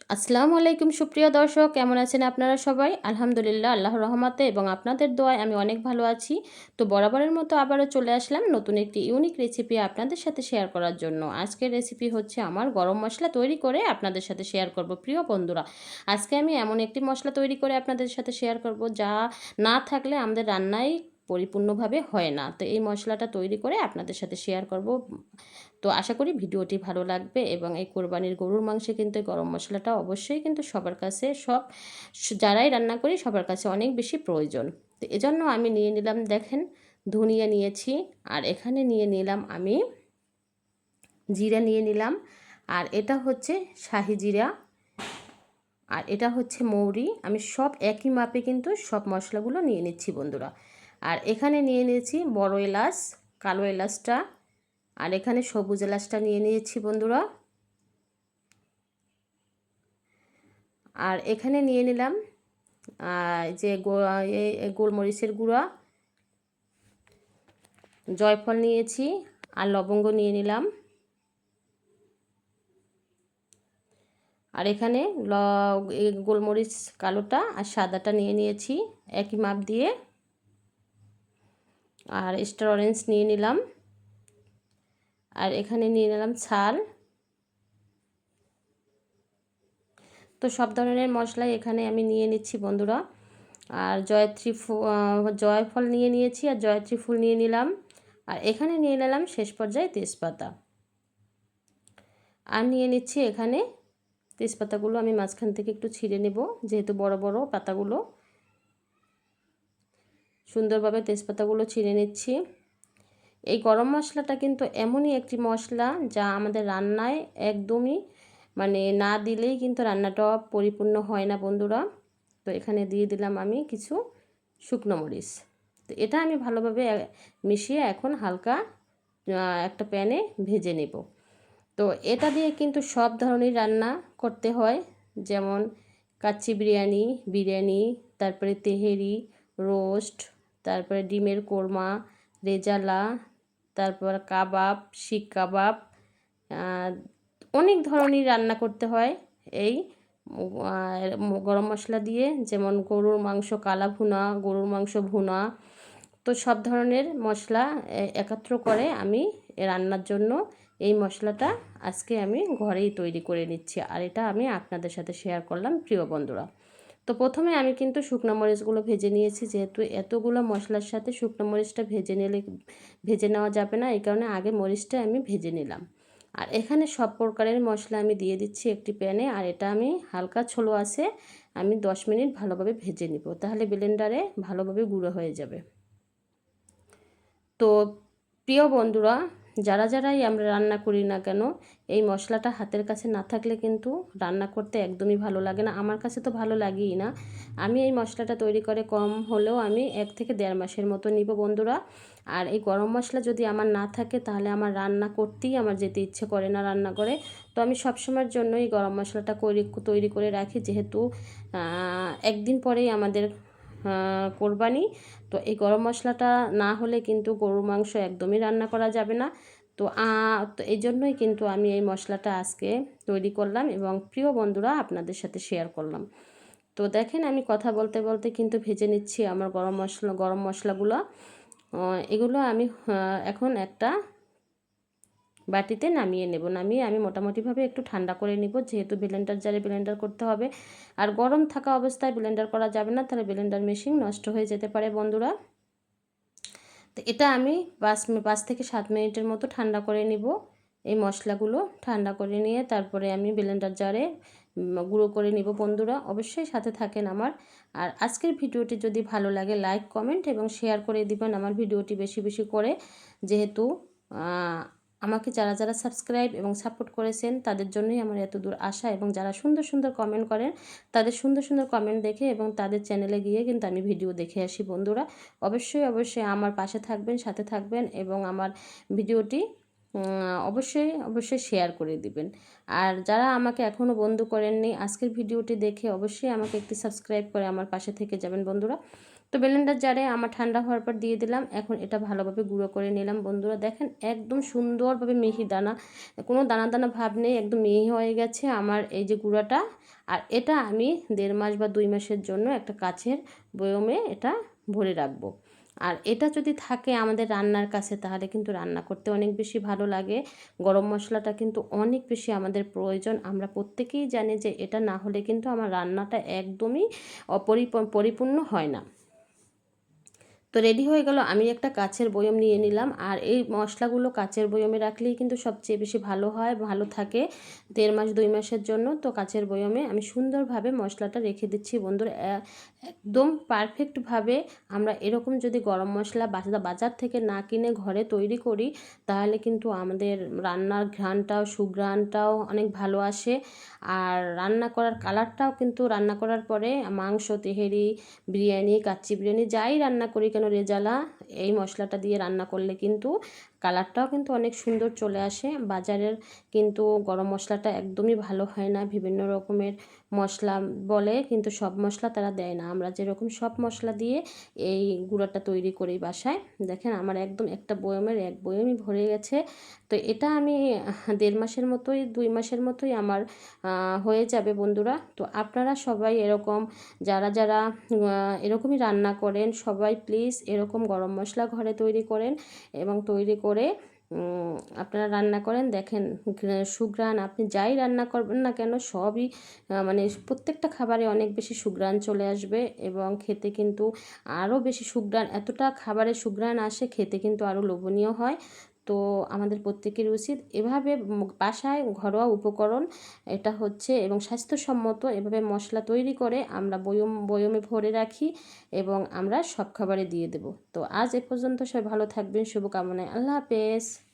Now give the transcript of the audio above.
আসসালামু আলাইকুম, সুপ্রিয় দর্শক। কেমন আছেন আপনারা সবাই? আলহামদুলিল্লাহ, আল্লাহর রহমতে এবং আপনাদের দোয়ায় আমি অনেক ভালো আছি। তো বরাবরের মতো আবারও চলে আসলাম নতুন একটি ইউনিক রেসিপি আপনাদের সাথে শেয়ার করার জন্য। আজকের রেসিপি হচ্ছে আমার গরম মশলা তৈরি করে আপনাদের সাথে শেয়ার করব, প্রিয় বন্ধুরা। আজকে আমি এমন একটি মশলা তৈরি করে আপনাদের সাথে শেয়ার করব, যা না থাকলে আমাদের রান্নায় পরিপূর্ণভাবে হয় না। তো এই মশলাটা তৈরি করে আপনাদের সাথে শেয়ার করব। তো আশা করি ভিডিওটি ভালো লাগবে এবং এই কোরবানির গরুর মাংসে কিন্তু গরম মশলাটা অবশ্যই কিন্তু সবার কাছে সব যারাই রান্না করি সবার কাছে অনেক বেশি প্রয়োজন। তো এজন্য আমি নিয়ে নিলাম, দেখেন, ধনিয়া নিয়েছি আর এখানে নিয়ে নিলাম আমি জিরা নিয়ে নিলাম আর এটা হচ্ছে শাহি জিরা আর এটা হচ্ছে মৌরি। আমি সব একই মাপে কিন্তু সব মশলাগুলো নিয়ে নিচ্ছি বন্ধুরা। আর এখানে নিয়ে নিয়েছি বড় এলাচ, কালো এলাচটা, আর এখানে সবুজ এলাচটা নিয়ে নিয়েছি বন্ধুরা। আর এখানে নিয়ে নিলাম যে গোলমরিচের গুঁড়া, জয়ফল নিয়েছি, আর লবঙ্গ নিয়ে নিলাম। আর এখানে গোলমরিচ কালোটা আর সাদাটা নিয়ে নিয়েছি, একই মাপ দিয়ে। আর স্টার অরেঞ্জ নিয়ে নিলাম। আর এখানে নিয়ে নিলাম ছাল। তো সব ধরনের মশলাই এখানে আমি নিয়ে নিচ্ছি বন্ধুরা। আর জয়ত্রী ফু জয়ফল নিয়ে নিয়েছি আর জয়ত্রী ফুল নিয়ে নিলাম। আর এখানে নিয়ে নিলাম শেষ পর্যায়ে তেজপাতা। আর নিয়ে নিচ্ছি এখানে তেজপাতাগুলো আমি মাঝখান থেকে একটু ছিঁড়ে নেব, যেহেতু বড় বড় পাতাগুলো। সুন্দরভাবে তেজপাতাগুলো ছিঁড়ে নিচ্ছি। এই গরম মশলাটা কিন্তু এমনই একটি মশলা যা আমাদের রান্নায় একদমই মানে না দিলেই কিন্তু রান্নাটা পরিপূর্ণ হয় না বন্ধুরা। তো এখানে দিয়ে দিলাম আমি কিছু শুকনো মরিচ। তো এটা আমি ভালোভাবে মিশিয়ে এখন হালকা একটা প্যানে ভেজে নেব। তো এটা দিয়ে কিন্তু সব ধরনের রান্না করতে হয়। যেমন কাচ্চি বিরিয়ানি বিরিয়ানি, তারপরে তেহেরি, রোস্ট তারপরে ডিমের কোরমা, রেজালা, তারপর কাবাব শিক কাবাব অনেক ধরনের রান্না করতে হয়। এই গরম মশলা দিয়ে যেমন গরুর মাংস কালা ভুনা, গরুর মাংস ভুনা, তো সব ধরনের মশলা একত্র করে আমি রান্নার জন্য এই মশলাটা আজকে আমি ঘরেই তৈরি করে নিচ্ছি। আর এটা আমি আপনাদের সাথে শেয়ার করলাম প্রিয় বন্ধুরা। তো প্রথমে আমি কিন্তু শুকনো মরিচগুলো ভেজে নিয়েছি। যেহেতু এতগুলো মশলার সাথে শুকনো মরিচটা ভেজে নিলে ভেজে নেওয়া যাবে না, এই কারণে আগে মরিচটা আমি ভেজে নিলাম। আর এখানে সব প্রকারের মশলা আমি দিয়ে দিচ্ছি একটি প্যানে, আর এটা আমি হালকা ছোলো আছে, আমি দশ মিনিট ভালোভাবে ভেজে নিব, তাহলে ব্লেন্ডারে ভালোভাবে গুঁড়ো হয়ে যাবে। তো প্রিয় বন্ধুরা যারা যারাই আমরা রান্না করি না কেন, এই মশলাটা হাতের কাছে না থাকলে কিন্তু রান্না করতে একদমই ভালো লাগে না। আমার কাছে তো ভালো লাগেই না। আমি এই মশলাটা তৈরি করে কম হলেও আমি এক থেকে দেড় মাসের মতো নিব বন্ধুরা। আর এই গরম মশলা যদি আমার না থাকে তাহলে আমার রান্না করতেই আমার যেতে ইচ্ছে করে না রান্না করে। তো আমি সবসময়ের জন্য এই গরম মশলাটা তৈরি করে রাখি। যেহেতু একদিন পরেই আমাদের কোরবানি। তো এই গরম মশলাটা না হলে কিন্তু গরুর মাংস একদমই রান্না করা যাবে না। তো তো এই জন্যই কিন্তু আমি এই মশলাটা আজকে তৈরি করলাম এবং প্রিয় বন্ধুরা আপনাদের সাথে শেয়ার করলাম। তো দেখেন আমি কথা বলতে বলতে কিন্তু ভেজে নিচ্ছি আমার গরম মশলা, গরম মশলাগুলো। এগুলো আমি এখন একটা বাটিতে নামিয়ে নেব। নামিয়ে আমি মোটামুটিভাবে একটু ঠান্ডা করে নিব। যেহেতু ব্লেন্ডার জারে ব্লেন্ডার করতে হবে। আর গরম থাকা অবস্থায় ব্লেন্ডার করা যাবে না, তাহলে ব্লেন্ডার মেশিন নষ্ট হয়ে যেতে পারে বন্ধুরা। তো এটা আমি পাঁচ পাঁচ থেকে সাত মিনিটের মতো ঠান্ডা করে নিব। এই মশলাগুলো ঠান্ডা করে নিয়ে তারপরে আমি ব্লেন্ডার জারে গুঁড়ো করে নিব বন্ধুরা। অবশ্যই সাথে থাকেন আমার। আর আজকের ভিডিওটি যদি ভালো লাগে লাইক কমেন্ট এবং শেয়ার করে দিবেন আমার ভিডিওটি বেশি বেশি করে। যেহেতু আমাকে যারা যারা সাবস্ক্রাইব এবং সাপোর্ট করেছেন, তাদের জন্যই আমার এত দূর আসা এবং যারা সুন্দর সুন্দর কমেন্ট করেন, তাদের সুন্দর সুন্দর কমেন্ট দেখে এবং তাদের চ্যানেলে গিয়ে কিন্তু আমি ভিডিও দেখে আসি বন্ধুরা। অবশ্যই অবশ্যই আমার পাশে থাকবেন, সাথে থাকবেন এবং আমার ভিডিওটি অবশ্যই অবশ্যই শেয়ার করে দিবেন। আর যারা আমাকে এখনও বন্ধু করেননি, আজকের ভিডিওটি দেখে অবশ্যই আমাকে একটি সাবস্ক্রাইব করে আমার পাশে থেকে যাবেন বন্ধুরা। তো ব্লেন্ডার জারে আমার ঠান্ডা হওয়ার পর দিয়ে দিলাম। এখন এটা ভালোভাবে গুঁড়ো করে নিলাম। বন্ধুরা দেখেন, একদম সুন্দরভাবে মিহি দানা, কোনো দানা দানা ভাব নেই, একদম মিহি হয়ে গেছে আমার এই যে গুঁড়াটা। আর এটা আমি দেড় মাস বা দুই মাসের জন্য একটা কাছের বয়মে এটা ভরে রাখব। আর এটা যদি থাকে আমাদের রান্নার কাছে, তাহলে কিন্তু রান্না করতে অনেক বেশি ভালো লাগে। গরম মশলাটা কিন্তু অনেক বেশি আমাদের প্রয়োজন। আমরা প্রত্যেকেই জানি যে এটা না হলে কিন্তু আমার রান্নাটা একদমই পরিপূর্ণ হয় না। তো রেডি হয়ে গেল, আমি একটা কাচের বয়ম নিয়ে নিলাম। আর এই মশলাগুলো কাচের বয়মে রাখলেই কিন্তু সবচেয়ে বেশি ভালো হয়, ভালো থাকে দেড় মাস, দুই মাসের জন্য। তো কাচের বয়মে আমি সুন্দরভাবে মশলাটা রেখে দিচ্ছি বন্ধুরা। একদম পারফেক্টভাবে আমরা এরকম যদি গরম মশলা বাজার থেকে না কিনে ঘরে তৈরি করি, তাহলে কিন্তু আমাদের রান্নার ঘ্রাণটাও, সুঘ্রাণটাও অনেক ভালো আসে। আর রান্না করার কালারটাও কিন্তু রান্না করার পরে মাংস, তেহেরি, বিরিয়ানি, কাচ্চি বিরিয়ানি, যাই রান্না করি রেজালা এই মশলাটা দিয়ে রান্না করলে কিন্তু কালারটাও কিন্তু অনেক সুন্দর চলে আসে। বাজারের কিন্তু গরম মশলাটা একদমই ভালো হয় না। বিভিন্ন রকমের মশলা বলে কিন্তু সব মশলা তারা দেয় না। আমরা যেরকম সব মশলা দিয়ে এই গুঁড়াটা তৈরি করি বাসায়, দেখেন আমার একদম একটা বয়মের, এক বয়মই ভরে গেছে। তো এটা আমি দেড় মাসের মতোই, দুই মাসের মতোই আমার হয়ে যাবে বন্ধুরা। তো আপনারা সবাই এরকম, যারা যারা এরকমই রান্না করেন, সবাই প্লিজ এরকম গরম মশলা ঘরে তৈরি করেন এবং তৈরি করে আপনারা রান্না করেন। দেখেন সুগ্রাণ আপনি যাই রান্না করবেন না কেন, সবই মানে প্রত্যেকটা খাবারে অনেক বেশি সুগ্রাণ চলে আসবে এবং খেতে কিন্তু আরও বেশি সুগ্রাণ এতটা খাবারে সুগ্রাণ আসে, খেতে কিন্তু আরও লোভনীয় হয়। তো আমাদের প্রত্যেকের উচিত এভাবে বাসায় ঘরোয়া উপকরণ, এটা হচ্ছে, এবং স্বাস্থ্যসম্মত এভাবে মশলা তৈরি করে আমরা বয়ম, বয়মে ভরে রাখি এবং আমরা সব খাবারে দিয়ে দেব। তো আজ এ পর্যন্ত সবাই ভালো থাকবেন, শুভকামনায়। আল্লাহ হাফেজ।